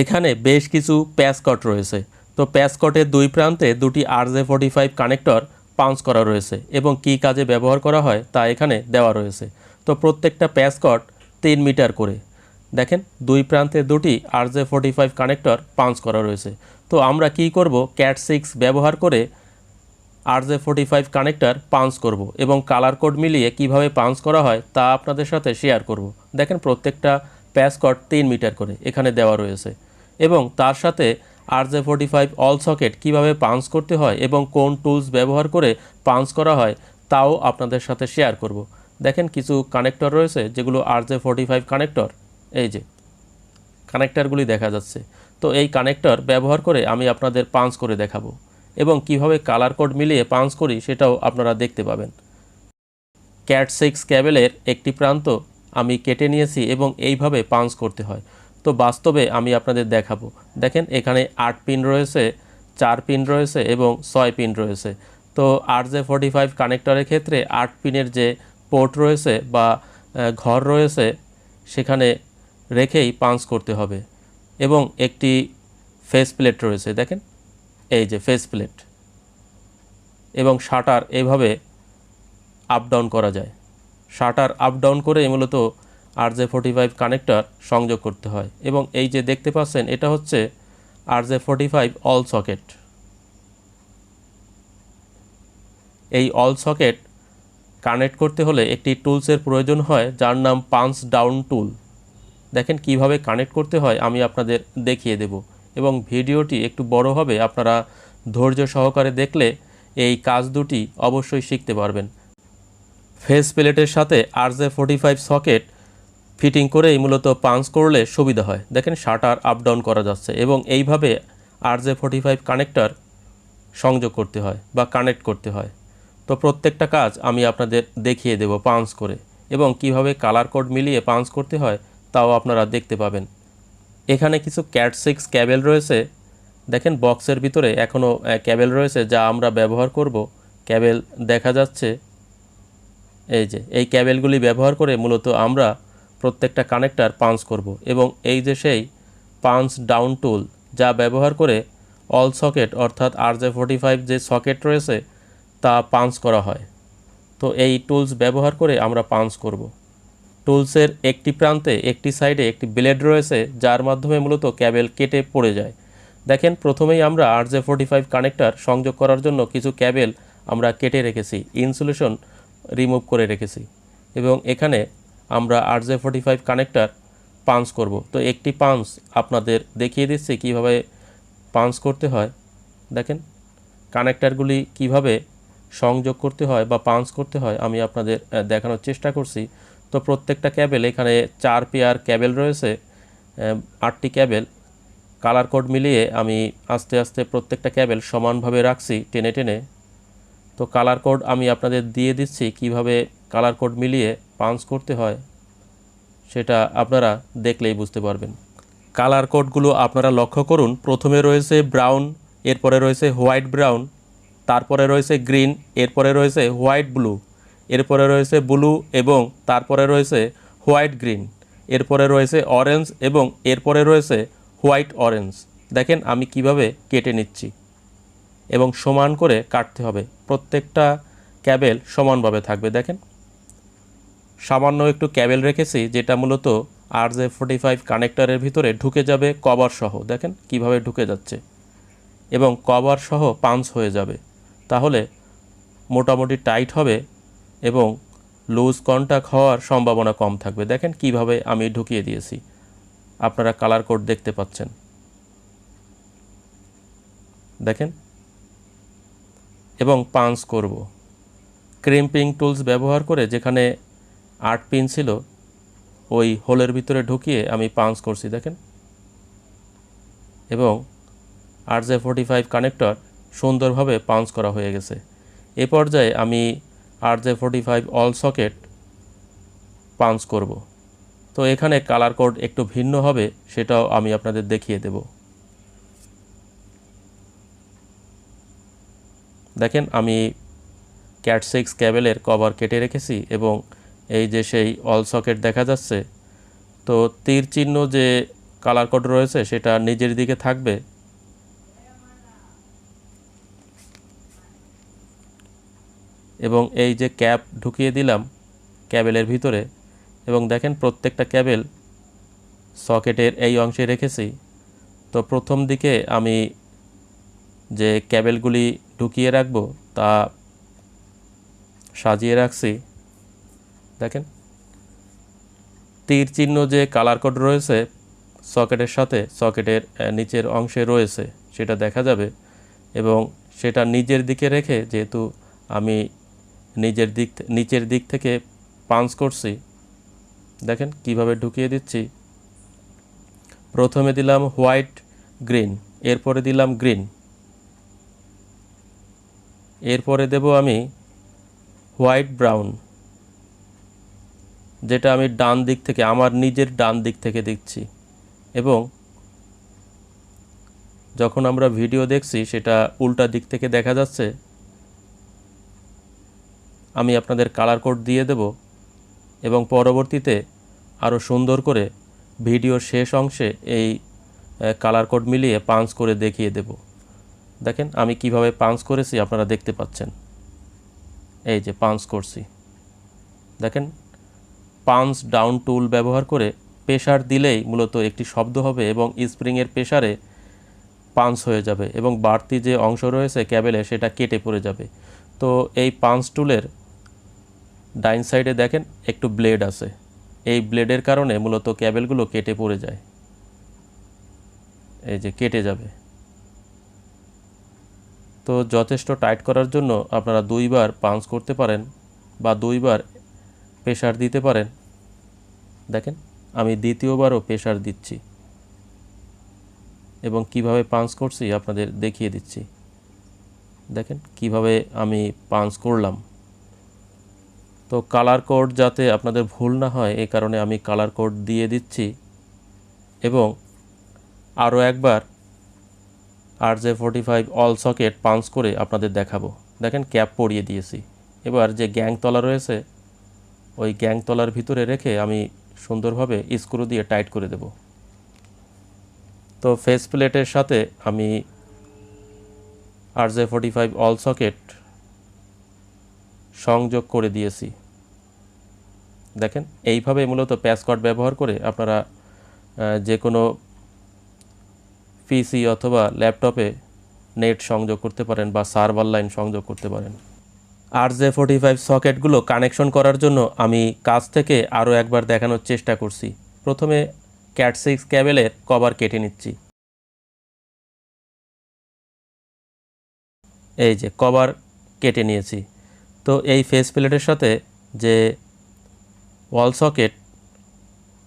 এখানে বেশ কিছু প্যাসকট রয়েছে। তো প্যাসকটের দুই প্রান্তে দুটি R J forty five connector punch করা রয়েছে এবং কী কাজে ব্যবহার করা হয় তা এখানে দেওয়া রয়েছে। তো প্রত্যেকটা প্যাসকট তিন মিটার করে। দেখেন, দুই প্রান্তে দুটি R J forty five connector punch করা রয়েছে। তো আমরা কি করব? ক্যাট সিক্স ব্যবহার করে R J forty five connector punch করব এবং কালার কোড মিলিয়ে কীভাবে পাঞ্চ করা হয় তা আপনাদের সাথে শেয়ার করব। দেখেন, প্রত্যেকটা প্যাসকট তিন মিটার করে এখানে দেওয়া রয়েছে। এবং তার সাথে R J forty five wall socket কীভাবে পাঞ্চ করতে হয় এবং কোন টুলস ব্যবহার করে পাঞ্চ করা হয়, তাও আপনাদের সাথে শেয়ার করব। দেখেন কিছু কানেক্টর রয়েছে, যেগুলো R J forty five connector এই যে কানেক্টরগুলি দেখা যাচ্ছে। তো এই কানেক্টর ব্যবহার করে আমি আপনাদের পাঞ্চ করে দেখাবো এবং কীভাবে কালার কোড মিলিয়ে পাঞ্চ করি সেটাও আপনারা দেখতে পাবেন। ক্যাট সিক্স ক্যাবেলের একটি প্রান্ত আমি কেটে নিয়েছি এবং এইভাবে পাঞ্চ করতে হয়। তো বাস্তবে আমি আপনাদের দেখাবো। দেখেন, এখানে আট পিন রয়েছে, চার পিন রয়েছে এবং ছয় পিন রয়েছে। তো আর জে ফোর্টি ফাইভ কানেক্টরের ক্ষেত্রে আট পিনের যে পোর্ট রয়েছে বা ঘর রয়েছে, সেখানে রেখেই পাঞ্চ করতে হবে এবং একটি ফেস প্লেট রয়েছে, দেখেন, এই যে ফেস প্লেট এবং শাটার এভাবে আপ ডাউন করা যায়। শাটার আপ ডাউন করে মূলত R J forty five connector সংযোগ করতে হয়। এবং এই যে দেখতে পাচ্ছেন, এটা হচ্ছে R J forty five wall socket. এই অল সকেট কানেক্ট করতে হলে একটি টুলসের প্রয়োজন হয়, যার নাম পাঞ্চ ডাউন টুল। দেখেন কীভাবে কানেক্ট করতে হয়, আমি আপনাদের দেখিয়ে দেব। এবং ভিডিওটি একটু বড় হবে, আপনারা ধৈর্য সহকারে দেখলে এই কাজ দুটি অবশ্যই শিখতে পারবেন। ফেস প্লেটের সাথে R J forty five socket fitting করেই মূলত পাঞ্চ করলে সুবিধা হয়। দেখেন, শাটার আপ ডাউন করা যাচ্ছে এবং এইভাবে R J forty five connector সংযোগ করতে হয় বা কানেক্ট করতে হয়। তো প্রত্যেকটা কাজ আমি আপনাদের দেখিয়ে দেব পাঞ্চ করে এবং কীভাবে কালার কোড মিলিয়ে পাঞ্চ করতে হয় তাও আপনারা দেখতে পাবেন। এখানে কিছু ক্যাট সিক্স ক্যাবেল রয়েছে। দেখেন, বক্সের ভিতরে এখনও ক্যাবেল রয়েছে যা আমরা ব্যবহার করব। ক্যাবেল দেখা যাচ্ছে। এই যে, এই ক্যাবেলগুলি ব্যবহার করে মূলত আমরা প্রত্যেকটা কানেক্টর পাঞ্চ করব এবং এই যে সেই পাঞ্চ ডাউন টুল যা ব্যবহার করে অল সকেট অর্থাৎ আর জে ফোর্টি ফাইভ যে সকেট রয়েছে তা পাঞ্চ করা হয়। তো এই টুলস ব্যবহার করে আমরা পাঞ্চ করব। টুলসের একটি প্রান্তে একটি সাইডে একটি ব্লেড রয়েছে যার মাধ্যমে মূলত ক্যাবেল কেটে পড়ে যায়। দেখেন, প্রথমেই আমরা R J forty five connector সংযোগ করার জন্য কিছু ক্যাবেল আমরা কেটে রেখেছি, ইনসুলেশন রিমুভ করে রেখেছি এবং এখানে আমরা R J forty five connector punch করব। তো একটি পাঞ্চ আপনাদের দেখিয়ে দিচ্ছি কীভাবে পাঞ্চ করতে হয়। দেখেন কানেক্টারগুলি কীভাবে সংযোগ করতে হয় বা পাঞ্চ করতে হয় আমি আপনাদের দেখানোর চেষ্টা করছি। তো প্রত্যেকটা ক্যাবেল এখানে চার পেয়ার ক্যাবেল রয়েছে আটটি ক্যাবেল কালার কোড মিলিয়ে আমি আস্তে আস্তে প্রত্যেকটা ক্যাবেল সমানভাবে রাখছি, টেনে টেনে। তো কালার কোড আমি আপনাদের দিয়ে দিচ্ছি কীভাবে কালার কোড মিলিয়ে পাঞ্চ করতে হয়, সেটা আপনারা দেখলেই বুঝতে পারবেন। কালার কোডগুলো আপনারা লক্ষ্য করুন, প্রথমে রয়েছে ব্রাউন, এরপরে রয়েছে হোয়াইট ব্রাউন, তারপরে রয়েছে গ্রিন, এরপরে রয়েছে হোয়াইট ব্লু, এরপরে রয়েছে ব্লু এবং তারপরে রয়েছে হোয়াইট গ্রিন, এরপরে রয়েছে অরেঞ্জ এবং এরপরে রয়েছে হোয়াইট অরেঞ্জ। দেখেন আমি কীভাবে কেটে নিচ্ছি। এবং সমান করে কাটতে হবে। প্রত্যেকটা ক্যাবেল সমানভাবে থাকবে, দেখেন। সামান্য একটু ক্যাবেল রেখেছি, যেটা মূলত আর জে ফোর্টি ফাইভ কানেক্টারের ভিতরে ঢুকে যাবে কভার সহ। দেখেন কীভাবে ঢুকে যাচ্ছে। এবং কভার সহ পাঞ্চ হয়ে যাবে। তাহলে মোটামুটি টাইট হবে এবং লুজ কন্ট্যাক্ট হওয়ার সম্ভাবনা কম থাকবে। দেখেন কীভাবে আমি ঢুকিয়ে দিয়েছি। আপনারা কালার কোড দেখতে পাচ্ছেন। দেখেন। এবং পাঞ্চ করব। ক্রিম্পিং টুলস ব্যবহার করে যেখানে আট পিন ছিল, ওই হোলের ভিতরে ঢুকিয়ে আমি পাঞ্চ করছি, দেখেন। এবং R J forty five connector সুন্দরভাবে পাঞ্চ করা হয়ে গেছে। এ পর্যায়ে আমি R J forty five wall socket punch করব। তো এখানে কালার কোড একটু ভিন্ন হবে, সেটাও আমি আপনাদের দেখিয়ে দেব। দেখেন, আমি ক্যাট সিক্স ক্যাবেলের কভার কেটে রেখেছি এবং এই যে সেই অল সকেট দেখা যাচ্ছে, তো তীর চিহ্ন যে কালার কোড রয়েছে সেটা নিজের দিকে থাকবে? এবং এই যে ক্যাপ ঢুকিয়ে দিলাম ক্যাবেলের ভিতরে, এবং দেখেন প্রত্যেকটা ক্যাবেল সকেটের এই অংশে রেখেছি, তো প্রথম দিকে আমি যে ক্যাবেলগুলি ঢুকিয়ে রাখব তা সাজিয়ে রাখছি। দেখেন। তীর চিহ্ন যে কালার কোড রয়েছে, সকেটের সাথে সকেটের নিচের অংশে রয়েছে, সেটা দেখা যাবে এবং সেটা নিজের দিকে রেখে যেহেতু আমি নিজের দিক নিচের দিক থেকে পাঞ্চ করছি, দেখেন কীভাবে ঢুকিয়ে দিচ্ছি। প্রথমে দিলাম হোয়াইট গ্রিন এরপরে দিলাম গ্রিন এরপরে দেব আমি হোয়াইট ব্রাউন যেটা আমি ডান দিক থেকে, আমার নিজের ডান দিক থেকে দেখছি। এবং যখন আমরা ভিডিও দেখছি, সেটা উল্টা দিক থেকে দেখা যাচ্ছে। আমি আপনাদের কালার কোড দিয়ে দেব এবং পরবর্তীতে আরও সুন্দর করে ভিডিওর শেষ অংশে এই কালার কোড মিলিয়ে পাঞ্চ করে দেখিয়ে দেব। দেখেন, আমি কীভাবে পাঞ্চ করেছি, আপনারা দেখতে পাচ্ছেন। এই যে পাঞ্চ করছি। দেখেন পাঞ্চ ডাউন টুল ব্যবহার করে প্রেশার দিলেই মূলত একটি শব্দ হবে এবং স্প্রিংয়ের প্রেশারে পাঞ্চ হয়ে যাবে এবং বাড়তি যে অংশ রয়েছে ক্যাবেলে সেটা কেটে পড়ে যাবে। তো এই পাঞ্চ টুলের ডাইন সাইডে দেখেন একটু ব্লেড আছে। এই ব্লেডের কারণে মূলত ক্যাবেলগুলো কেটে পড়ে যায়। এই যে কেটে যাবে। তো যথেষ্ট টাইট করার জন্য আপনারা দুইবার পাঞ্চ করতে পারেন বা দুইবার প্রেশার দিতে পারেন। দেখেন, আমি দ্বিতীয়বারও প্রেশার দিচ্ছি। এবং কীভাবে পাঞ্চ করছি আপনাদের দেখিয়ে দিচ্ছি। দেখেন, কীভাবে আমি পাঞ্চ করলাম। তো কালার কোড যাতে আপনাদের ভুল না হয় এই কারণে আমি কালার কোড দিয়ে দিচ্ছি। এবং আরও একবার R J forty five wall socket punch করে আপনাদের দেখাবো। দেখেন ক্যাপ পরিয়ে দিয়েছি। এবার যে গ্যাং তলা রয়েছে ওই গ্যাং তলার ভিতরে রেখে আমি সুন্দরভাবে স্ক্রু দিয়ে টাইট করে দেব। তো ফেস প্লেটের সাথে আমি R J forty five wall socket সংযোগ করে দিয়েছি। দেখেন, এইভাবে মূলত প্যাসকট ব্যবহার করে আপনারা যে কোনো পিসি অথবা ল্যাপটপে নেট সংযোগ করতে পারেন বা সার্ভার লাইন সংযোগ করতে পারেন। আর জে ফোর্টি ফাইভ সকেটগুলো কানেকশন করার জন্য আমি কাছ থেকে আরও একবার দেখানোর চেষ্টা করছি। প্রথমে ক্যাট সিক্স ক্যাবেলের কভার কেটে নিচ্ছি। এই যে, কভার কেটে নিয়েছি। তো এই ফেস প্লেটের সাথে যে ওয়াল সকেট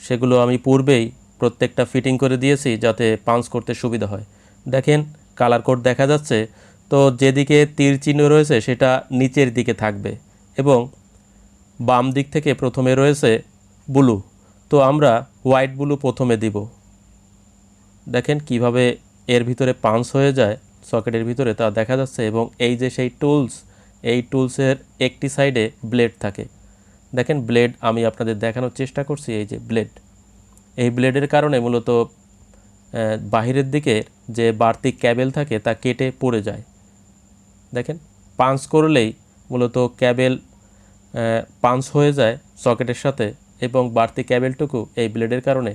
সেগুলো আমি পূর্বেই প্রত্যেকটা ফিটিং করে দিয়েছি যাতে পাঞ্চ করতে সুবিধা হয়। দেখেন কালার কোড দেখা যাচ্ছে। তো যেদিকে তীর চিহ্ন রয়েছে, সেটা নিচের দিকে থাকবে এবং বাম দিক থেকে প্রথমে রয়েছে ব্লু। তো আমরা হোয়াইট ব্লু প্রথমে দিব। দেখেন কীভাবে এর ভিতরে পাঞ্চ হয়ে যায়, সকেটের ভিতরে তা দেখা যাচ্ছে এবং এই যে সেই টুলস, এই টুলসের একটি সাইডে ব্লেড থাকে। দেখেন ব্লেড, আমি আপনাদের দেখানোর চেষ্টা করছি এই যে ব্লেড। এই ব্লেডের কারণে মূলত বাহিরের দিকে যে বাড়তি ক্যাবেল থাকে, তা কেটে পড়ে যায়। দেখেন পাঞ্চ করলেই মূলত ক্যাবেল পাঞ্চ হয়ে যায় সকেটের সাথে এবং বাড়তি ক্যাবেলটুকু এই ব্লেডের কারণে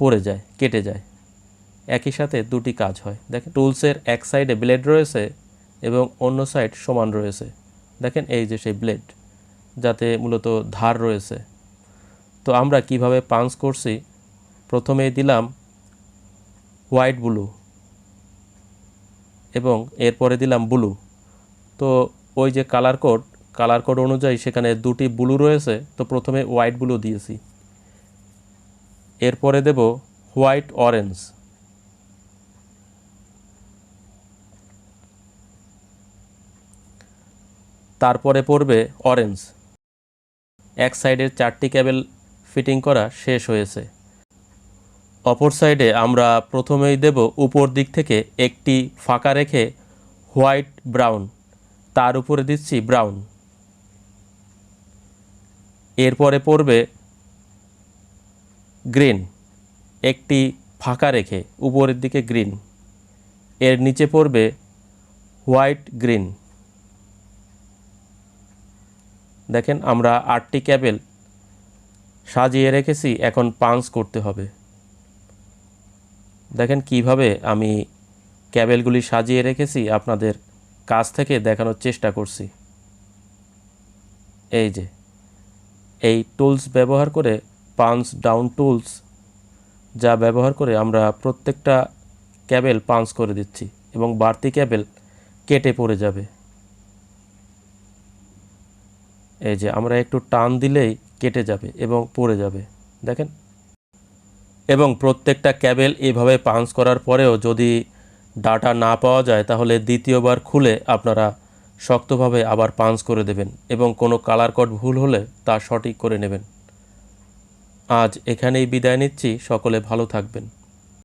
পড়ে যায়, কেটে যায়। একই সাথে দুটি কাজ হয়। দেখেন, টুলসের এক সাইডে ব্লেড রয়েছে এবং অন্য সাইড সমান রয়েছে। দেখেন, এই যে সেই ব্লেড, যাতে মূলত ধার রয়েছে। তো আমরা কীভাবে পাঞ্চ করছি? প্রথমেই দিলাম হোয়াইট ব্লু এবং এরপরে দিলাম ব্লু তো ওই যে কালার কোড কালার কোড অনুযায়ী সেখানে দুটি ব্লু রয়েছে, তো প্রথমে হোয়াইট ব্লু দিয়েছি। এরপরে দেব হোয়াইট অরেঞ্জ তারপরে পড়বে অরেঞ্জ এক সাইডের চারটি কেবল ফিটিং করা শেষ হয়েছে। অপর সাইডে আমরা প্রথমেই দেব উপর দিক থেকে একটি ফাঁকা রেখে হোয়াইট ব্রাউন, তার উপরে দিচ্ছি ব্রাউন। এরপরে পড়বে গ্রিন, একটি ফাঁকা রেখে উপরের দিকে গ্রিন। এর নিচে পড়বে হোয়াইট গ্রিন। দেখেন আমরা আটটি ক্যাবেল সাজিয়ে রেখেছি, এখন পাঞ্চ করতে হবে। দেখেন কীভাবে আমি ক্যাবেলগুলি সাজিয়ে রেখেছি আপনাদের কাছ থেকে দেখানোর চেষ্টা করছি। এই যে, এই টুলস ব্যবহার করে পাঞ্চ ডাউন টুলস যা ব্যবহার করে আমরা প্রত্যেকটা ক্যাবেল পাঞ্চ করে দিচ্ছি এবং বাড়তি ক্যাবেল কেটে পড়ে যাবে। এই যে, আমরা একটু টান দিলেই কেটে যাবে এবং পড়ে যাবে। দেখেন এবং প্রত্যেকটা ক্যাবেল এভাবে পাঞ্চ করার পরেও যদি ডাটা না পাওয়া যায়, তাহলে দ্বিতীয়বার খুলে আপনারা শক্তভাবে আবার পাঞ্চ করে দেবেন এবং কোনো কালার কোড ভুল হলে তা সঠিক করে নেবেন। আজ এখানেই বিদায় নিচ্ছি। সকলে ভালো থাকবেন।